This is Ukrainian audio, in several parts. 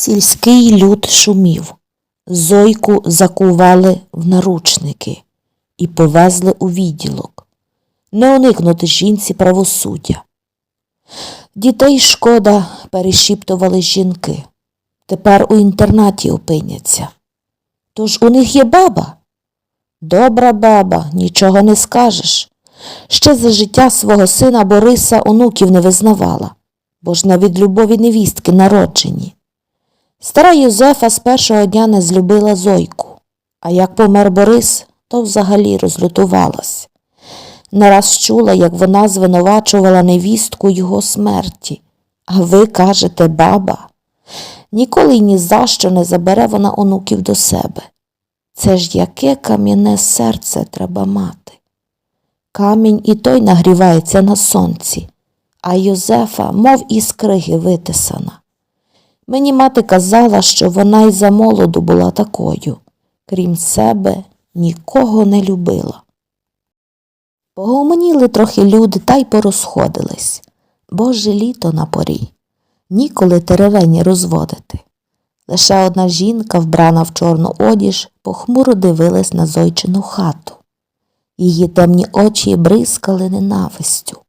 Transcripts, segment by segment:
Сільський люд шумів. Зойку закували в наручники і повезли у відділок. Не уникнути жінці правосуддя. Дітей шкода, перешіптували жінки. Тепер у інтернаті опиняться. Тож у них є баба. Добра баба, нічого не скажеш. Ще за життя свого сина Бориса онуків не визнавала, бо ж навіть любові невістки народжені. Стара Юзефа з першого дня не злюбила Зойку, а як помер Борис, то взагалі розлютувалась. Не раз чула, як вона звинувачувала невістку його смерті. А ви кажете, баба, ніколи й ні за що не забере вона онуків до себе. Це ж яке кам'яне серце треба мати. Камінь і той нагрівається на сонці, а Йозефа, мов із криги витисана. Мені мати казала, що вона й за молоду була такою, крім себе, нікого не любила. Погомоніли трохи люди та й порозходились. Боже літо на порі, ніколи теревені розводити. Лише одна жінка, вбрана в чорну одіж, похмуро дивилась на зойчину хату. Її темні очі бризкали ненавистю.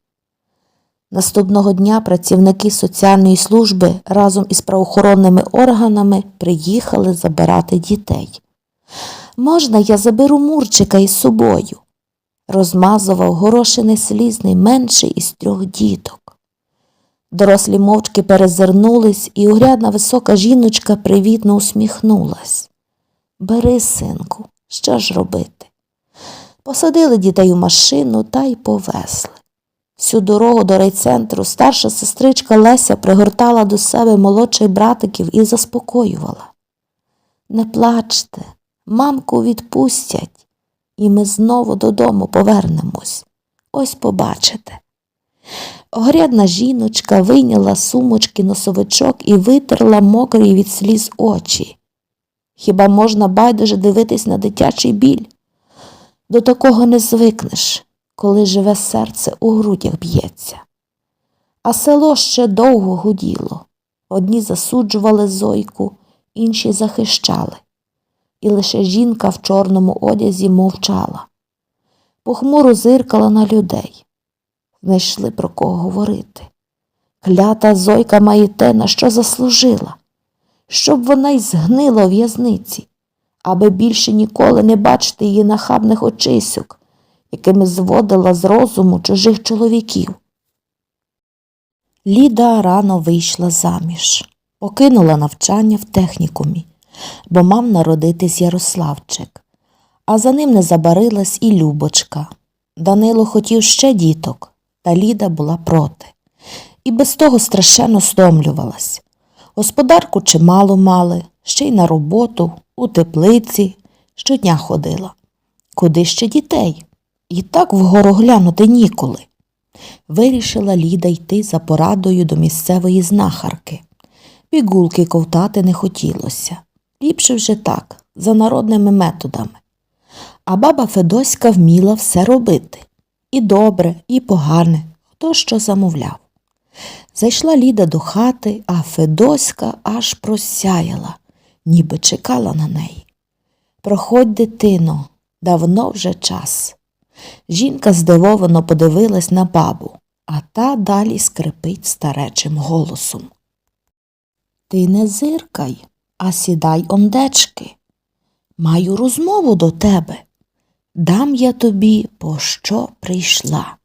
Наступного дня працівники соціальної служби разом із правоохоронними органами приїхали забирати дітей. Можна, я заберу Мурчика із собою? розмазував горошений слізний менший із трьох діток. Дорослі мовчки перезирнулись, і огрядна висока жіночка привітно усміхнулась. Бери, синку, що ж робити? Посадили дітей у машину та й повезли. Всю дорогу до райцентру старша сестричка Леся пригортала до себе молодших братиків і заспокоювала. Не плачте, мамку відпустять, і ми знову додому повернемось. Ось побачите. Огрядна жіночка вийняла сумочки носовичок і витерла мокрі від сліз очі. Хіба можна байдуже дивитись на дитячий біль? До такого не звикнеш, коли живе серце у грудях б'ється. А село ще довго гуділо. Одні засуджували зойку, інші захищали. І лише жінка в чорному одязі мовчала. Похмуро зиркала на людей. Знайшли про кого говорити. Клята зойка має те, на що заслужила, щоб вона й згнила у в'язниці, аби більше ніколи не бачити її нахабних очисок, якими зводила з розуму чужих чоловіків. Ліда рано вийшла заміж, покинула навчання в технікумі, бо мав народитись Ярославчик, а за ним не забарилась і Любочка. Данило хотів ще діток, та Ліда була проти. І без того страшенно стомлювалась. Господарку чимало мали, ще й на роботу, у теплиці, щодня ходила. Куди ще дітей? І так вгору глянути ніколи. Вирішила Ліда йти за порадою до місцевої знахарки. Пігулки ковтати не хотілося. Ліпше вже так, за народними методами. А баба Федоська вміла все робити. І добре, і погане, хто що замовляв. Зайшла Ліда до хати, а Федоська аж просяяла, ніби чекала на неї. Проходь, дитино, давно вже час. Жінка здивовано подивилась на бабу, а та далі скрипить старечим голосом. Ти не зиркай, а сідай ондечки. Маю розмову до тебе. Дам я тобі, по що прийшла.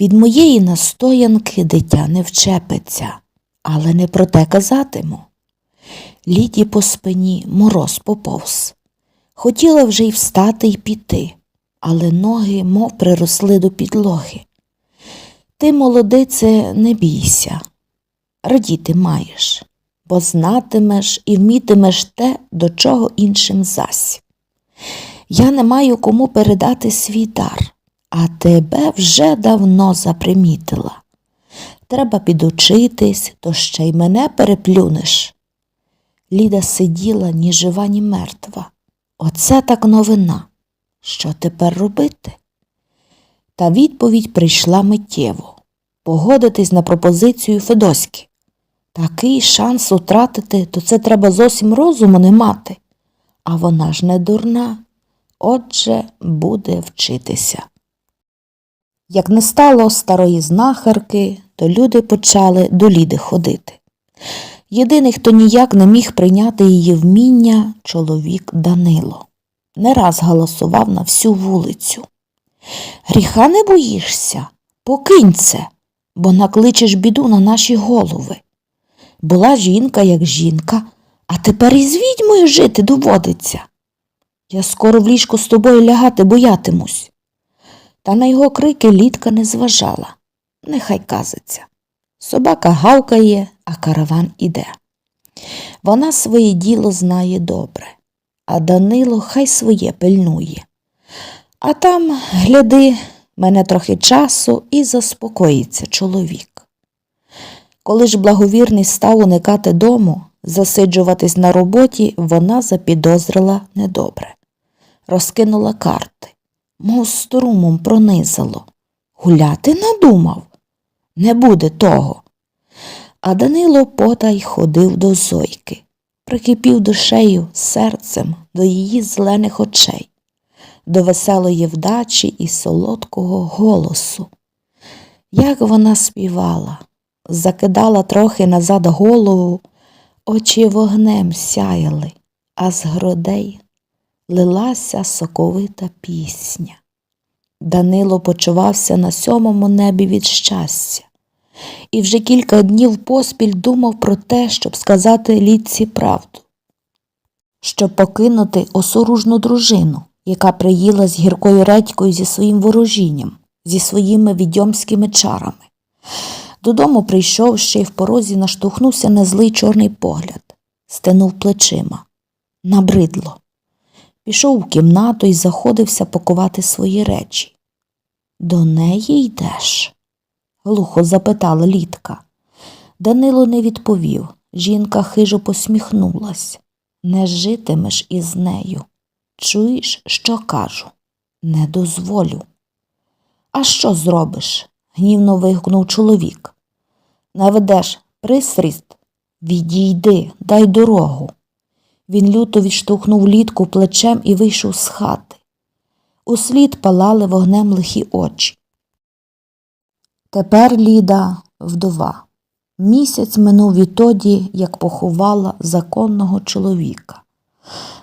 Від моєї настоянки дитя не вчепиться, але не про те казатиму. Ліді по спині мороз поповз. Хотіла вже й встати й піти, але ноги мов приросли до підлоги. Ти, молодице, не бійся, радіти маєш, бо знатимеш і вмітимеш те, до чого іншим зась. Я не маю кому передати свій дар, а тебе вже давно запримітила. Треба підучитись, то ще й мене переплюнеш. Ліда сиділа ні жива, ні мертва. Оце так новина. Що тепер робити? Та відповідь прийшла миттєво погодитись на пропозицію Федоськи. Такий шанс утратити, то це треба зовсім розуму не мати. А вона ж не дурна, отже, буде вчитися. Як не стало старої знахарки, то люди почали до Ліди ходити. Єдиний, хто ніяк не міг прийняти її вміння, чоловік Данило. Не раз галасував на всю вулицю. Гріха не боїшся, покинь це, бо накличеш біду на наші голови. Була жінка, як жінка, а тепер і з відьмою жити доводиться. Я скоро в ліжко з тобою лягати боятимусь. Та на його крики літка не зважала. Нехай казиться. Собака гавкає, а караван іде. Вона своє діло знає добре, а Данило хай своє пильнує. А там, гляди, мене трохи часу і заспокоїться чоловік. Коли ж благовірний став уникати дому, засиджуватись на роботі, вона запідозрила недобре. Розкинула карти, мов струмом пронизало. Гуляти надумав. Не буде того. А Данило потай ходив до Зойки, прикипів душею, серцем до її зелених очей, до веселої вдачі і солодкого голосу. Як вона співала, закидала трохи назад голову, очі вогнем сяяли, а з грудей лилася соковита пісня. Данило почувався на сьомому небі від щастя, і вже кілька днів поспіль думав про те, щоб сказати Літці правду, щоб покинути осоружну дружину, яка приїла з гіркою редькою зі своїм ворожінням, зі своїми відьомськими чарами. Додому прийшов ще й в порозі наштовхнувся на злий чорний погляд, стенув плечима. Набридло. Пішов у кімнату і заходився пакувати свої речі. До неї йдеш? Глухо запитала Літка. Данило не відповів. Жінка хижо посміхнулась. Не житимеш із нею. Чуєш, що кажу? Не дозволю. А що зробиш? гнівно вигукнув чоловік. Наведеш пристріст? Відійди, дай дорогу. Він люто відштовхнув літку плечем і вийшов з хати. Услід палали вогнем лихі очі. Тепер Ліда вдова. Місяць минув відтоді, як поховала законного чоловіка.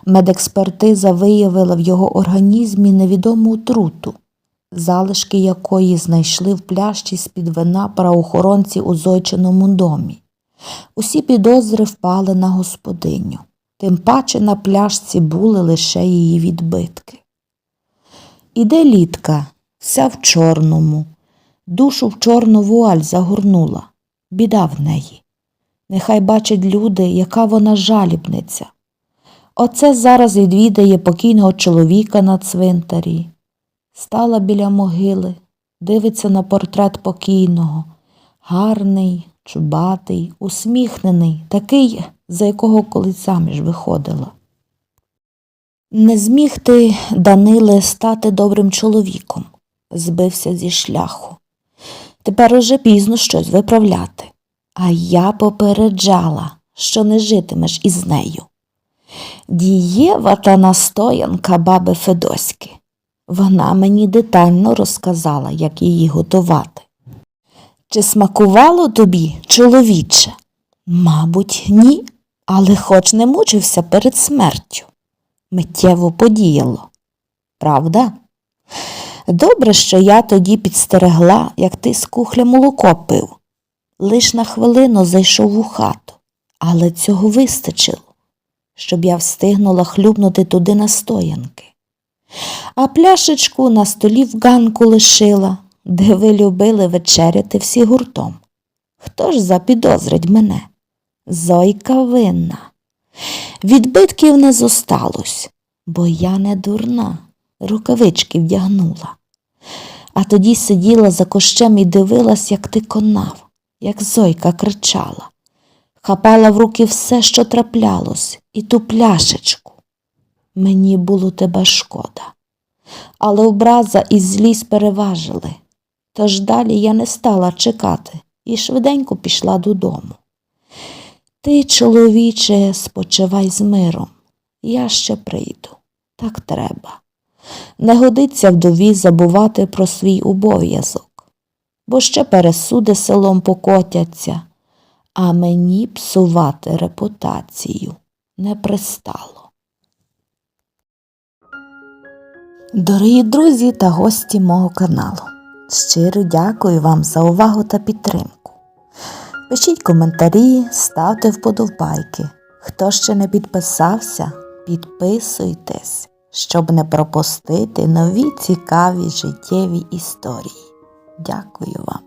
Медекспертиза виявила в його організмі невідому отруту, залишки якої знайшли в плящі з-під вина правоохоронці у зойчиному домі. Усі підозри впали на господиню. Тим паче на пляшці були лише її відбитки. Іде літка, вся в чорному, душу в чорну вуаль загорнула, біда в неї. Нехай бачать люди, яка вона жалібниця. Оце зараз відвідає покійного чоловіка на цвинтарі. Стала біля могили, дивиться на портрет покійного, гарний, чубатий, усміхнений, такий, за якого колись заміж виходила. Не зміг ти, Даниле, стати добрим чоловіком, збився зі шляху. Тепер уже пізно щось виправляти. А я попереджала, що не житимеш із нею. Дієва та настоянка баби Федоськи. Вона мені детально розказала, як її готувати. Чи смакувало тобі, чоловіче? Мабуть, ні, але хоч не мучився перед смертю. Миттєво подіяло. Правда? Добре, що я тоді підстерегла, як ти з кухля молоко пив. Лиш на хвилину зайшов у хату, але цього вистачило, щоб я встигнула хлюбнути туди настоянки. А пляшечку на столі в ганку лишила, де ви любили вечеряти всі гуртом. Хто ж запідозрить мене? Зойка винна. Відбитків не зосталось, бо я не дурна, рукавички вдягнула. А тоді сиділа за кощем і дивилась, як ти конав, як зойка кричала. Хапала в руки все, що траплялось, і ту пляшечку. Мені було тебе шкода. Але образа і злість переважили. Тож далі я не стала чекати і швиденько пішла додому. Ти, чоловіче, спочивай з миром. Я ще прийду. Так треба. Не годиться вдові забувати про свій обов'язок, бо ще пересуди селом покотяться, а мені псувати репутацію не пристало. Дорогі друзі та гості мого каналу, щиро дякую вам за увагу та підтримку. Пишіть коментарі, ставте вподобайки. Хто ще не підписався, підписуйтесь, щоб не пропустити нові цікаві життєві історії. Дякую вам.